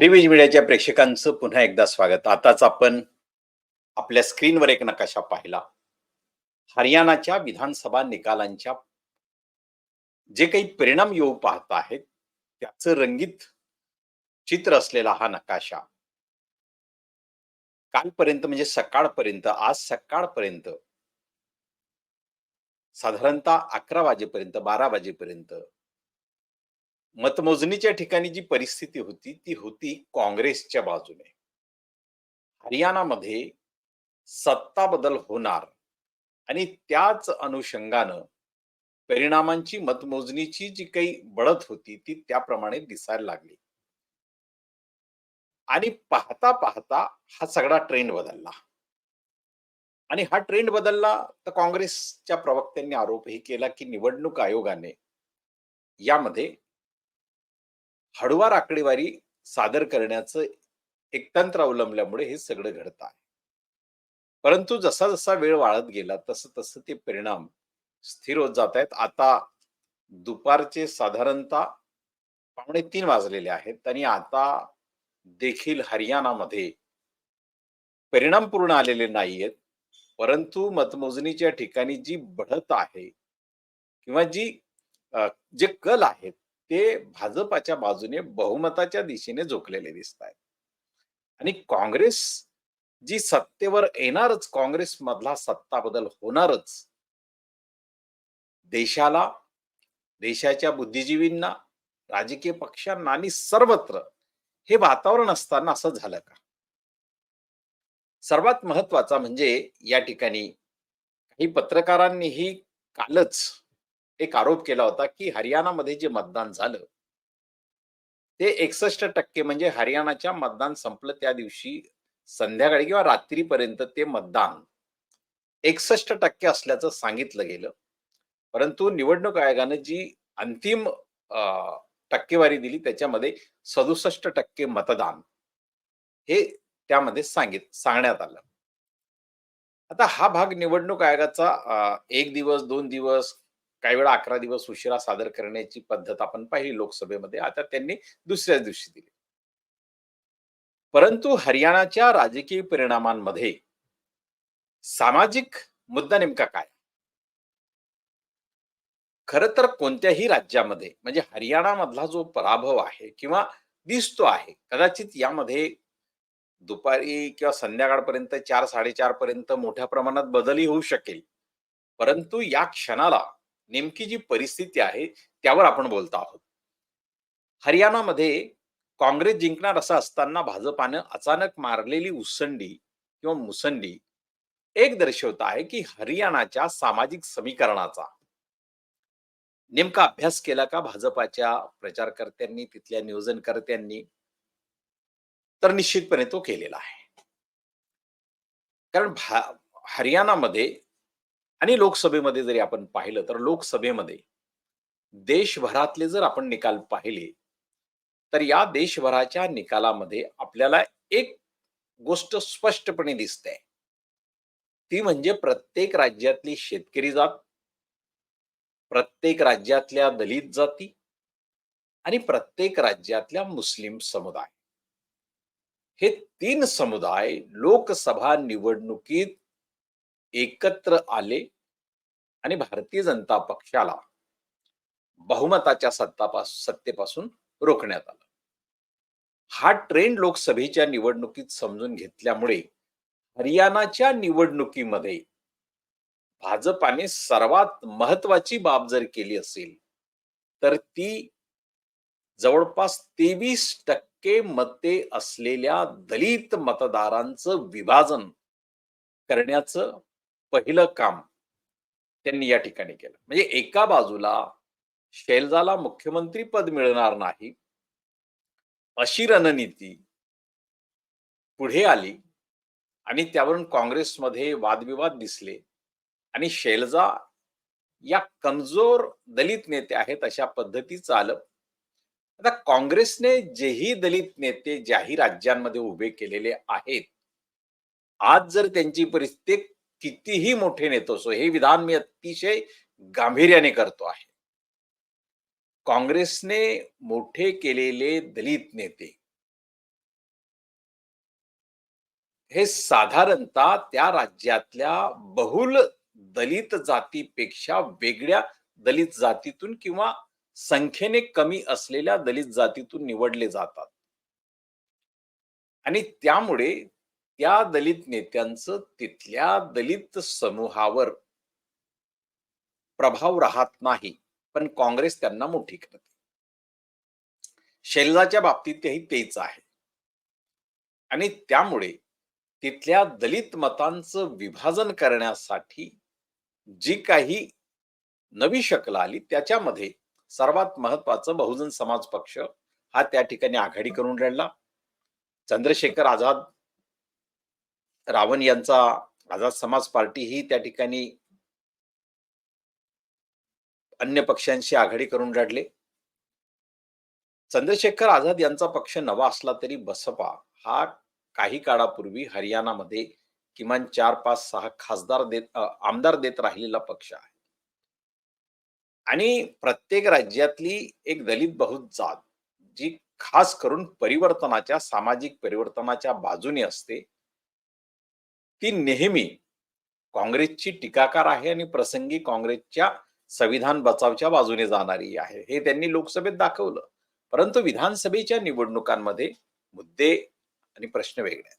रिव्हिज मीडियाच्या प्रेक्षकांचं पुन्हा एकदा स्वागत. आताच आपण आपल्या स्क्रीनवर एक नकाशा पाहिला. हरियाणाच्या विधानसभा निकालांच्या जे काही परिणाम येऊ पाहत आहेत त्याचं रंगीत चित्र असलेला हा नकाशा कालपर्यंत म्हणजे सकाळपर्यंत आज सकाळपर्यंत साधारणतः अकरा वाजेपर्यंत बारा वाजेपर्यंत मतमोजणीच्या ठिकाणी जी परिस्थिती होती ती होती काँग्रेसच्या बाजूने. हरियाणामध्ये सत्ता बदल होणार आणि त्याच अनुषंगानं परिणामांची मतमोजणीची जी काही बढत होती ती त्याप्रमाणे दिसायला लागली. आणि पाहता पाहता हा सगळा ट्रेंड बदलला. आणि हा ट्रेंड बदलला तर काँग्रेसच्या प्रवक्त्यांनी आरोपही केला की निवडणूक आयोगाने यामध्ये हळुवार आकडेवारी सादर करण्याचं एक तंत्र अवलंबल्यामुळे हे सगळं घडत आहे. परंतु जसा जसा वेळ वाढत गेला तसं तसं ते परिणाम स्थिर होत जात आहेत. आता दुपारचे साधारणतः पावणे तीन वाजलेले आहेत आणि आता देखील हरियाणामध्ये परिणाम पूर्ण आलेले नाहीयेत. परंतु मतमोजणीच्या ठिकाणी जी बढत आहे किंवा जी जे कल आहेत ते भाजपाच्या बाजूने बहुमताच्या दिशेने झोकलेले दिसत आहेत आणि काँग्रेस जी सत्तेवर येणारच काँग्रेस मधला सत्ता बदल होणारच देशाला देशाच्या बुद्धिजीवींना राजकीय पक्षांना आणि सर्वत्र हे वातावरण असताना असं झालं का? सर्वात महत्त्वाचा म्हणजे या ठिकाणी काही पत्रकारांनीही कालच एक आरोप केला होता की हरियाणामध्ये जे मतदान झालं ते एकसष्ट टक्के म्हणजे हरियाणाच्या मतदान संपलं त्या दिवशी संध्याकाळी किंवा रात्रीपर्यंत ते मतदान एकसष्ट टक्के असल्याचं सांगितलं गेलं. परंतु निवडणूक आयोगानं जी अंतिम टक्केवारी दिली त्याच्यामध्ये सदुसष्ट टक्के मतदान हे त्यामध्ये सांगित सांगण्यात आलं. आता हा भाग निवडणूक आयोगाचा एक दिवस दोन दिवस काही वेळा अकरा दिवस उशिरा सादर करण्याची पद्धत आपण पाहिली लोकसभेमध्ये. आता त्यांनी दुसऱ्याच दिवशी दिली. परंतु हरियाणाच्या राजकीय परिणामांमध्ये सामाजिक मुद्दा नेमका काय? खर तर कोणत्याही राज्यामध्ये म्हणजे हरियाणामधला जो पराभव आहे किंवा दिसतो आहे कदाचित यामध्ये दुपारी किंवा संध्याकाळपर्यंत चार साडेचार पर्यंत मोठ्या प्रमाणात बदलही होऊ शकेल. परंतु या क्षणाला नेमकी जी परिस्थिती आहे त्यावर आपण बोलतो आहोत. हरियाणामध्ये काँग्रेस जिंकणार असं असताना भाजपानं अचानक मारलेली उसंडी किंवा मुसंडी एक दर्शवत आहे की हरियाणाच्या सामाजिक समीकरणाचा. नेमका अभ्यास केला का भाजपाच्या प्रचारकर्त्यांनी तिथल्या नियोजनकर्त्यांनी? तर निश्चितपणे तो केलेला आहे. कारण भा- हरियाणामध्ये आणि लोकसभेमध्ये जरी आपण पाहिलं तर लोकसभेमध्ये देशभरातले जर आपण निकाल पाहिले तर या देशभराच्या निकालामध्ये आपल्याला एक गोष्ट स्पष्टपणे दिसते. ती म्हणजे प्रत्येक राज्यातली शेतकरी जात प्रत्येक राज्यातल्या दलित जाती आणि प्रत्येक राज्यातल्या मुस्लिम समुदाय. हे तीन समुदाय लोकसभा निवडणुकीत एकत्र आले आणि भारतीय जनता पक्षाला बहुमताच्या सत्तापास सत्तेपासून रोखण्यात आलं. हा ट्रेंड लोकसभेच्या निवडणुकीत समजून घेतल्यामुळे हरियाणाच्या निवडणुकीमध्ये भाजपाने सर्वात महत्वाची बाब जर केली असेल तर ती जवळपास तेवीस टक्के मते असलेल्या दलित मतदारांचं विभाजन करण्याचं पहिलं काम त्यांनी या ठिकाणी केलं. म्हणजे एका बाजूला शैलजाला मुख्यमंत्री पद मिळणार नाही अशी रणनीती पुढे आली आणि त्यावरून काँग्रेसमध्ये वादविवाद दिसले आणि शैलजा या कमजोर दलित नेते आहेत अशा पद्धतीचं आलं आता काँग्रेसने जेही दलित नेते ज्याही राज्यांमध्ये उभे केलेले आहेत आज जर त्यांची परिस्थिती कितीही मोठे नेतो असो हे विधान मी अतिशय गांभीर्याने करतो आहे. काँग्रेसने मोठे केलेले दलित नेते हे साधारणतः त्या राज्यातल्या बहुल दलित जातीपेक्षा वेगळ्या दलित जातीतून किंवा संख्येने कमी असलेल्या दलित जातीतून निवडले जातात. आणि त्यामुळे त्या दलित नेत्यांचं तिथल्या दलित समूहावर प्रभाव राहत नाही पण काँग्रेस त्यांना मोठी करते. शैलजाच्या बाबतीतही तेच आहे. आणि त्यामुळे तिथल्या दलित मतांचं विभाजन करण्यासाठी जी काही नवी शकल आली त्याच्यामध्ये सर्वात महत्वाचं बहुजन समाज पक्ष हा त्या ठिकाणी आघाडी करून लढला चंद्रशेखर आझाद रावण यांचा आझाद समाज पार्टी ही त्या ठिकाणी अन्य पक्षांशी आघाडी करून लढले चंद्रशेखर आझाद यांचा पक्ष नवा असला तरी बसपा हा काही काळापूर्वी हरियाणामध्ये किमान चार पाच सहा खासदार देत आमदार देत राहिलेला पक्ष आहे. आणि प्रत्येक राज्यातली एक दलित बहुत जात जी खास करून परिवर्तनाच्या सामाजिक परिवर्तनाच्या बाजूने असते ती नेहमी काँग्रेसची टीकाकार आहे आणि प्रसंगी काँग्रेसच्या संविधान बचावच्या बाजूने जाणारी आहे. हे त्यांनी लोकसभेत दाखवलं. परंतु विधानसभेच्या निवडणुकांमध्ये मुद्दे आणि प्रश्न वेगळे आहेत.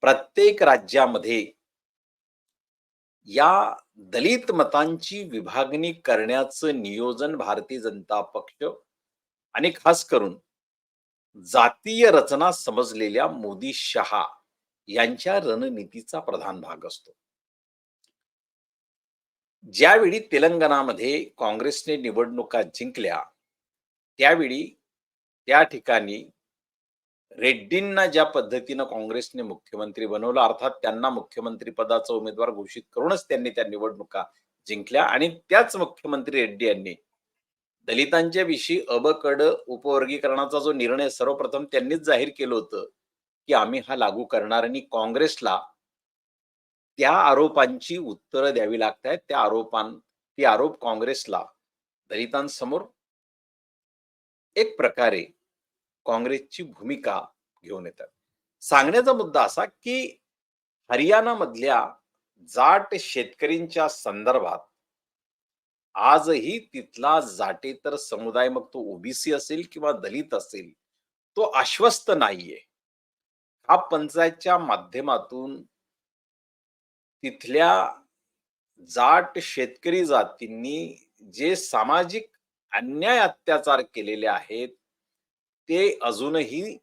प्रत्येक राज्यामध्ये या दलित मतांची विभागणी करण्याचं नियोजन भारतीय जनता पक्ष आणि खास करून जातीय रचना समजलेल्या मोदी शहा यांच्या रणनीतीचा प्रधान भाग असतो. ज्यावेळी तेलंगणामध्ये काँग्रेसने निवडणुका जिंकल्या त्यावेळी त्या ठिकाणी रेड्डींना ज्या पद्धतीनं काँग्रेसने मुख्यमंत्री बनवलं अर्थात त्यांना मुख्यमंत्री पदाचा उमेदवार घोषित करूनच त्यांनी त्या निवडणुका जिंकल्या आणि त्याच मुख्यमंत्री रेड्डी यांनी दलितांच्या विषयी अबकड उपवर्गीकरणाचा जो निर्णय सर्वप्रथम त्यांनीच जाहीर केलं होतं की आम्ही हा लागू करणार आणि काँग्रेसला त्या आरोपांची उत्तरं द्यावी लागत आहेत त्या आरोपां ती आरोप काँग्रेसला दलितांसमोर एक प्रकारे काँग्रेसची भूमिका घेऊन येतात. सांगण्याचा मुद्दा असा की हरियाणामधल्या जाट शेतकरींच्या संदर्भात आजही तिथला जाटेतर समुदाय मग तो ओबीसी असेल किंवा दलित असेल तो आश्वस्त नाहीये. हा पंचायतच्या माध्यमातून तिथल्या जाट शेतकरी जातींनी जे सामाजिक अन्याय अत्याचार केलेले आहेत ते अजूनही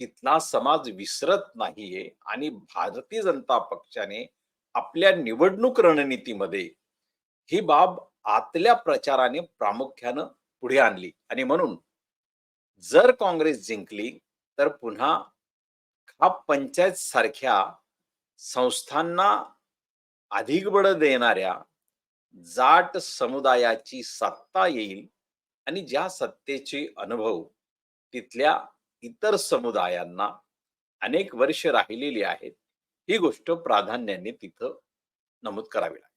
तिथला समाज विसरत नाहीये आणि भारतीय जनता पक्षाने आपल्या निवडणूक रणनीतीमध्ये ही बाब आतल्या प्रचाराने प्रामुख्यानं पुढे आणली. आणि म्हणून जर काँग्रेस जिंकली तर पुन्हा हा पंचायत सारख्या संस्थांना अधिक बळ देणाऱ्या जाट समुदायाची सत्ता येईल आणि ज्या सत्तेचे अनुभव तिथल्या इतर समुदायांना अनेक वर्ष राहिलेली आहेत ही गोष्ट प्राधान्याने तिथं नमूद करावी लागेल.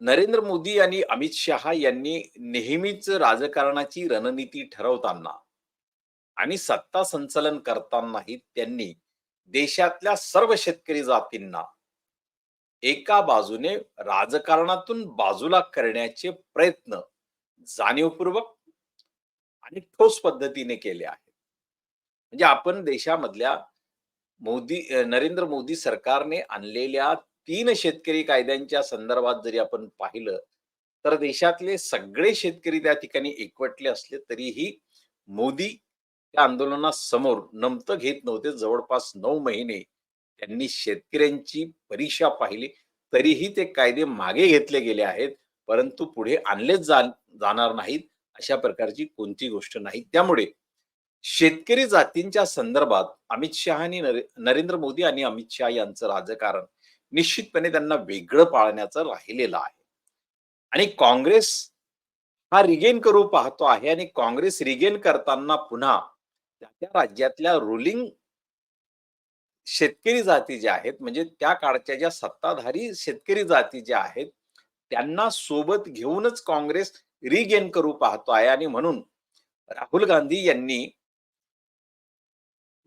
नरेंद्र मोदी आणि अमित शहा यांनी नेहमीच राजकारणाची रणनीती ठरवताना आणि सत्ता संचलन करतानाही त्यांनी देशातल्या सर्व शेतकरी जातींना एका बाजूने राजकारणातून बाजूला करण्याचे प्रयत्न जाणीवपूर्वक आणि ठोस पद्धतीने केले आहेत. म्हणजे आपण देशामधल्या मोदी नरेंद्र मोदी सरकारने आणलेल्या तीन शेतकरी कायद्यांच्या संदर्भात जरी आपण पाहिलं तर देशातले सगळे शेतकरी त्या ठिकाणी एकवटले असले तरीही मोदी त्या आंदोलनासमोर नमतं घेत नव्हते. जवळपास नऊ महिने त्यांनी शेतकऱ्यांची परीक्षा पाहिली. तरीही ते कायदे मागे घेतले गेले आहेत. परंतु पुढे आणलेच जा जाणार नाहीत. अशा प्रकारची कोणती गोष्ट नाही. त्यामुळे शेतकरी जातींच्या संदर्भात अमित शहा आणि नरे- नरेंद्र मोदी आणि अमित शहा यांचं राजकारण निश्चितपणे त्यांना वेगळं पाळण्याचं राहिलेलं आहे. आणि काँग्रेस हा रिगेन करू पाहतो आहे आणि काँग्रेस रिगेन करताना पुन्हा त्या त्या राज्यातल्या रुलिंग शेतकरी जाती ज्या आहेत म्हणजे त्या काळच्या ज्या सत्ताधारी शेतकरी जाती ज्या आहेत त्यांना सोबत घेऊनच काँग्रेस रिगेन करू पाहतो आहे. आणि म्हणून राहुल गांधी यांनी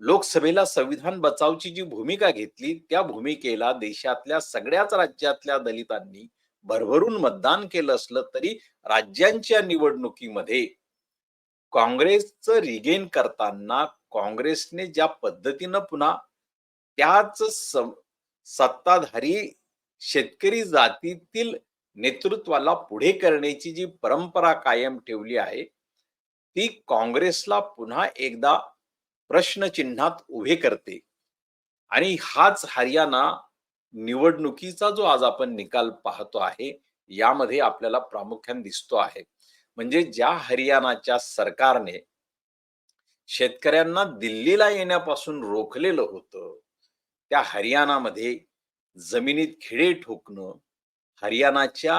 लोकसभेला संविधान बचावची जी भूमिका घेतली त्या भूमिकेला देशातल्या सगळ्याच राज्यातल्या दलितांनी भरभरून मतदान केलं असलं तरी राज्यांच्या निवडणुकीमध्ये काँग्रेसचं रिगेन करताना काँग्रेसने ज्या पद्धतीनं पुन्हा त्याच सत्ताधारी शेतकरी जातीतील नेतृत्वाला पुढे करण्याची जी परंपरा कायम ठेवली आहे ती काँग्रेसला पुन्हा एकदा प्रश्नचिन्हात उभे करते. आणि हाच हरियाणा निवडणुकीचा जो आज आपण निकाल पाहतो आहे यामध्ये आपल्याला प्रामुख्याने दिसतो आहे. म्हणजे ज्या हरियाणाच्या सरकारने शेतकऱ्यांना दिल्लीला येण्यापासून रोखलेलं होतं त्या हरियाणामध्ये जमिनीत खिळे ठोकणं हरियाणाच्या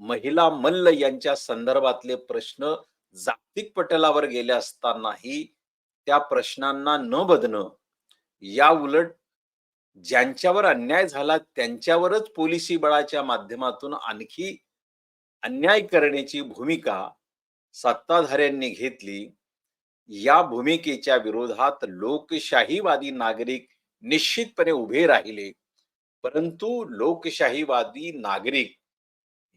महिला मल्ल यांच्या संदर्भातले प्रश्न जागतिक पटलावर गेले असतानाही त्या प्रश्नांना न बदणं या उलट ज्यांच्यावर अन्याय झाला त्यांच्यावरच पोलिसी बळाच्या माध्यमातून आणखी अन्याय करण्याची भूमिका सत्ताधाऱ्यांनी घेतली. या भूमिकेच्या विरोधात लोकशाहीवादी नागरिक निश्चितपणे उभे राहिले. परंतु लोकशाहीवादी नागरिक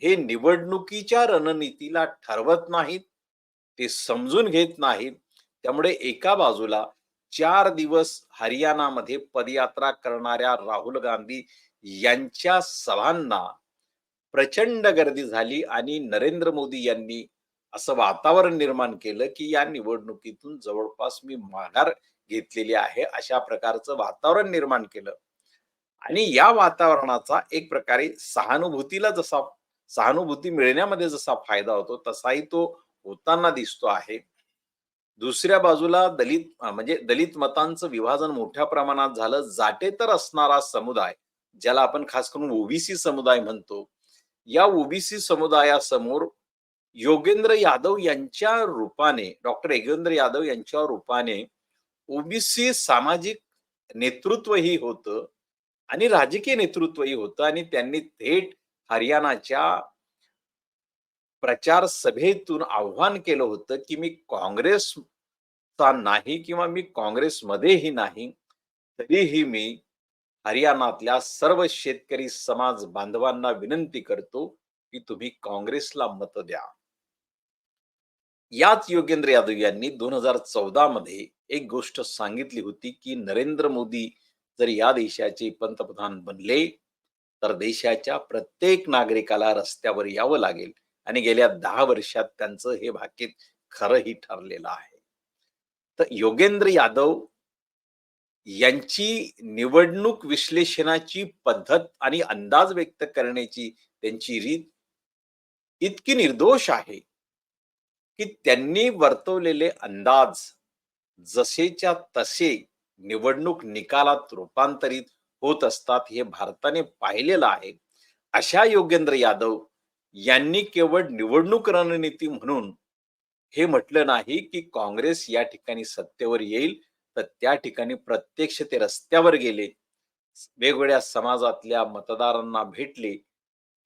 हे निवडणुकीच्या रणनीतीला ठरवत नाहीत ते समजून घेत नाहीत. त्यामुळे एका बाजूला चार दिवस हरियाणामध्ये पदयात्रा करणाऱ्या राहुल गांधी यांच्या सभांना प्रचंड गर्दी झाली आणि नरेंद्र मोदी यांनी असं वातावरण निर्माण केलं की या निवडणुकीतून जवळपास मी माघार घेतलेली आहे अशा प्रकारचं वातावरण निर्माण केलं. आणि या वातावरणाचा एक प्रकारे सहानुभूतीला जसा सहानुभूती मिळण्यामध्ये जसा फायदा होतो तसाही तो होताना दिसतो आहे. दुसऱ्या बाजूला दलित म्हणजे दलित मतांचं विभाजन मोठ्या प्रमाणात झालं. जाटे तर असणारा समुदाय ज्याला आपण खास करून ओबीसी समुदाय म्हणतो या ओबीसी समुदायासमोर योगेंद्र यादव यांच्या रूपाने डॉक्टर योगेंद्र यादव यांच्या रूपाने ओबीसी सामाजिक नेतृत्वही होतं आणि राजकीय नेतृत्वही होतं आणि त्यांनी थेट हरियाणाच्या प्रचार सभेतून आव्हान केलं होतं की मी काँग्रेसचा नाही किंवा मी काँग्रेसमध्येही नाही तरीही मी हरियाणातल्या सर्व शेतकरी समाज बांधवांना विनंती करतो की तुम्ही काँग्रेसला मत द्या. याच योगेंद्र यादव यांनी दोन हजार चौदा मध्ये एक गोष्ट सांगितली होती की नरेंद्र मोदी जर या देशाचे पंतप्रधान बनले तर देशाच्या प्रत्येक नागरिकाला रस्त्यावर यावं लागेल आणि गेल्या दहा वर्षात त्यांचं हे भाकीत खरंही ठरलेलं आहे. तर योगेंद्र यादव यांची निवडणूक विश्लेषणाची पद्धत आणि अंदाज व्यक्त करण्याची त्यांची रीत इतकी निर्दोष आहे की त्यांनी वर्तवलेले अंदाज जसेच्या तसे निवडणूक निकालात रूपांतरित होत असतात हे भारताने पाहिलेलं आहे. अशा योगेंद्र यादव यांनी केवळ निवडणूक रणनीती म्हणून हे म्हटलं नाही की काँग्रेस या ठिकाणी सत्तेवर येईल तर त्या ठिकाणी प्रत्यक्ष ते रस्त्यावर गेले. वेगवेगळ्या समाजातल्या मतदारांना भेटले.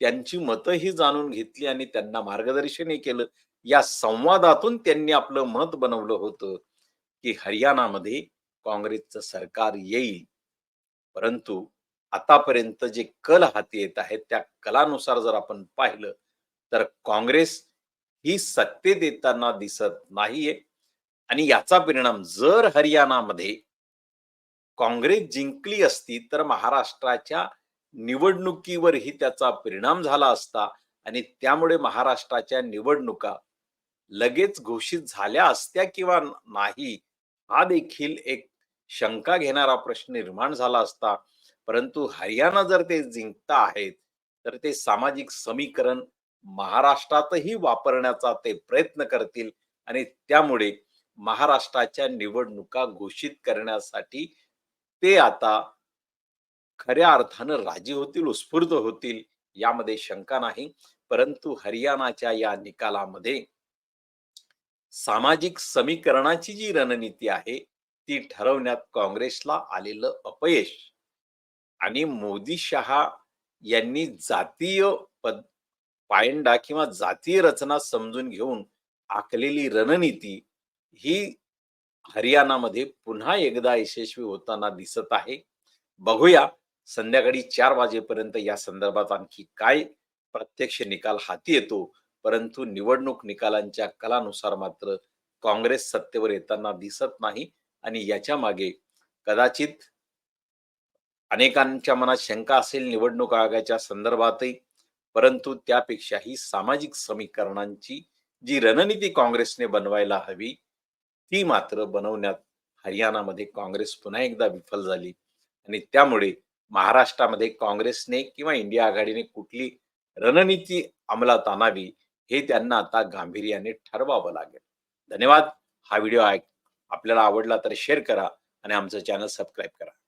त्यांची मतही जाणून घेतली आणि त्यांना मार्गदर्शनही केलं. या संवादातून त्यांनी आपलं मत बनवलं होतं की हरियाणामध्ये काँग्रेसचं सरकार येईल. परंतु आतापर्यंत जे कल हाती येत आहेत त्या कलानुसार जर आपण पाहिलं तर काँग्रेस ही सत्तेत येताना दिसत नाहीये. आणि याचा परिणाम जर हरियाणामध्ये काँग्रेस जिंकली असती तर महाराष्ट्राच्या निवडणुकीवरही त्याचा परिणाम झाला असता आणि त्यामुळे महाराष्ट्राच्या निवडणुका लगेच घोषित झाल्या असत्या किंवा नाही हा देखील एक शंका घेणारा प्रश्न निर्माण झाला असता. परंतु हरियाणा जर ते जिंकता आहेत तर ते सामाजिक समीकरण महाराष्ट्रातही वापरण्याचा ते प्रयत्न करतील आणि त्यामुळे महाराष्ट्राच्या निवडणुका घोषित करण्यासाठी ते आता खऱ्या अर्थानं राजी होतील उत्स्फूर्त होतील यामध्ये शंका नाही. परंतु हरियाणाच्या या निकालामध्ये सामाजिक समीकरणाची जी रणनीती आहे ती ठरवण्यात काँग्रेसला आलेलं अपयश आणि मोदी शहा यांनी जातीय पद पायंडा किंवा जातीय रचना समजून घेऊन आखलेली रणनीती ही हरियाणामध्ये पुन्हा एकदा यशस्वी होताना दिसत आहे. बघूया संध्याकाळी चार वाजेपर्यंत या संदर्भात आणखी काय प्रत्यक्ष निकाल हाती येतो. परंतु निवडणूक निकालांच्या कलानुसार मात्र काँग्रेस सत्तेवर येताना दिसत नाही आणि याच्या मागे कदाचित अनेकांच्या मनात शंका असेल निवडणूक आयोगाच्या संदर्भातही. परंतु त्यापेक्षाही सामाजिक समीकरणांची जी रणनीती काँग्रेसने बनवायला हवी ती मात्र बनवण्यात हरियाणामध्ये काँग्रेस पुन्हा एकदा विफल झाली. आणि त्यामुळे महाराष्ट्रामध्ये काँग्रेसने किंवा इंडिया आघाडीने कुठली रणनीती अंमलात आणावी हे त्यांना आता गांभीर्याने ठरवावं लागेल. धन्यवाद. हा व्हिडिओ ऐक आपल्याला आवडला तर शेअर करा आणि आमचं चॅनल सबस्क्राईब करा.